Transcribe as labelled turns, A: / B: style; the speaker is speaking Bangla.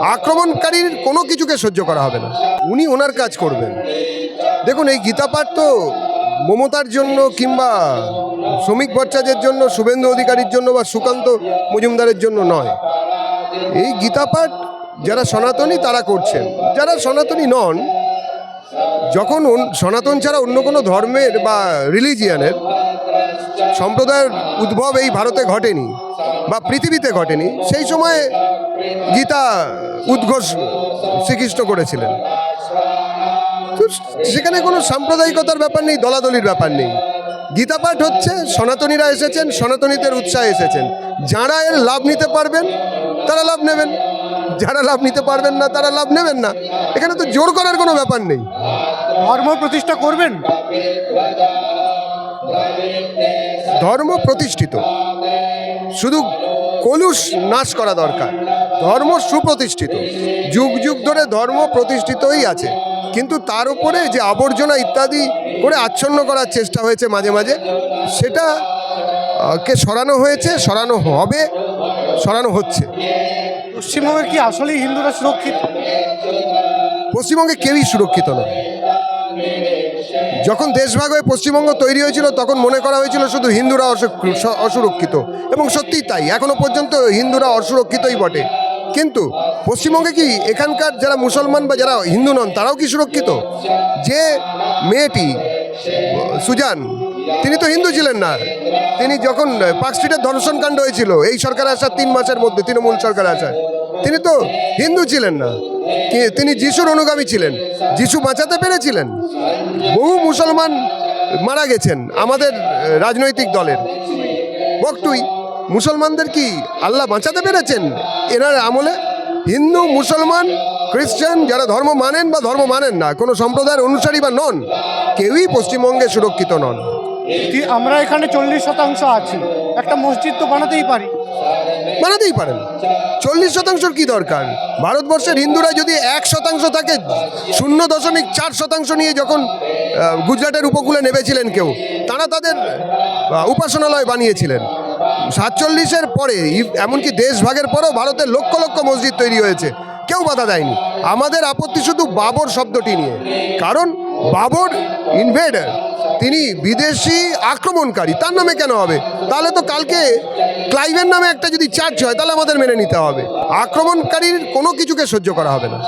A: আক্রমণকারীর কোনো কিছুকে সহ্য করা হবে না। উনি ওনার কাজ করবেন। দেখুন, এই গীতাপাঠ তো মমতার জন্য কিংবা শ্রমিক ভট্টাচার্যের জন্য, শুভেন্দু অধিকারীর জন্য বা সুকান্ত মজুমদারের জন্য নয়। এই গীতাপাঠ যারা সনাতনী, তারা করছেন। যারা সনাতনী নন, যখন সনাতন ছাড়া অন্য কোনো ধর্মের বা রিলিজিয়ানের সম্প্রদায়ের উদ্ভব এই ভারতে ঘটেনি। বা পৃথিবীতে ঘটেনি সেই সময়ে গীতা উদ্ঘোষ শ্রীকৃষ্ণ করেছিলেন। তো সেখানে কোনো সাম্প্রদায়িকতার ব্যাপার নেই দলাদলির ব্যাপার নেই। গীতা পাঠ হচ্ছে সনাতনীরা এসেছেন সনাতনীদের উৎসাহে এসেছেন। যারা এর লাভ নিতে পারবেন তারা লাভ নেবেন। যারা লাভ নিতে পারবেন না তারা লাভ নেবেন না। এখানে তো জোর করার কোনো ব্যাপার নেই।
B: ধর্ম প্রতিষ্ঠা করবেন?
A: ধর্ম প্রতিষ্ঠিত। শুধু কলুষ নাশ করা দরকার। ধর্ম সুপ্রতিষ্ঠিত। যুগ যুগ ধরে ধর্ম প্রতিষ্ঠিতই আছে। কিন্তু তার উপরে যে আবর্জনা ইত্যাদি করে আচ্ছন্ন করার চেষ্টা হয়েছে মাঝে মাঝে সেটা কে সরানো হয়েছে সরানো হবে সরানো হচ্ছে।
B: পশ্চিমবঙ্গের কি আসলেই হিন্দুরা সুরক্ষিত?
A: পশ্চিমবঙ্গে কেউই সুরক্ষিত নয়। যখন দেশভাগ হয়ে পশ্চিমবঙ্গ তৈরি হয়েছিল, তখন মনে করা হয়েছিল শুধু হিন্দুরা অসু- অসুরক্ষিত। এবং সত্যিই তাই, এখনও পর্যন্ত হিন্দুরা অসুরক্ষিতই বটে। কিন্তু পশ্চিমবঙ্গে কি এখানকার যারা মুসলমান বা যারা হিন্দু নন, তারাও কি সুরক্ষিত? যে মেয়েটি, সুজান, তিনি তো হিন্দু ছিলেন না। তিনি যখন পার্ক স্ট্রিটের ধর্ষণকাণ্ড হয়েছিল, এই সরকার আসার তিন মাসের মধ্যে, তৃণমূল সরকার আসার, তিনি তো হিন্দু ছিলেন না। তিনি যিশুর অনুগামী ছিলেন। যিশু বাঁচাতে পেরেছিলেন। বহু মুসলমান মারা গেছেন আমাদের রাজনৈতিক দলের। বকটুই মুসলমানদের কি আল্লাহ বাঁচাতে পেরেছেন? এনার আমলে হিন্দু, মুসলমান, খ্রিস্টান, যারা ধর্ম মানেন বা ধর্ম মানেন না, কোনো সম্প্রদায়ের অনুসারী বা নন, কেউই পশ্চিমবঙ্গে সুরক্ষিত নন।
B: আমরা এখানে চল্লিশ শতাংশ আছি? একটা মসজিদ তো বানাতেই পারি।
A: বানাতেই পারেন। চল্লিশ শতাংশর কি দরকার? ভারতবর্ষের হিন্দুরা যদি এক শতাংশ থাকে, শূন্য দশমিক চার শতাংশ নিয়ে যখন গুজরাটের উপকূলে নেমেছিলেন কেউ, তারা তাদের উপাসনালয় বানিয়েছিলেন। সাতচল্লিশের পরে এমনকি দেশ ভাগের পরেও ভারতের লক্ষ লক্ষ মসজিদ তৈরি হয়েছে। কেউ বাধা দেয়নি। আমাদের আপত্তি শুধু বাবর শব্দটি নিয়ে। কারণ বাবর ইনভেডার তিনি বিদেশি আক্রমণকারী। তার নামে কেন হবে? তাহলে তো কালকে ক্লাইভের নামে একটা যদি চার্জ হয়, তাহলে আমাদের মেনে নিতে হবে। আক্রমণকারীর কোনো কিছুকে সহ্য করা হবে না।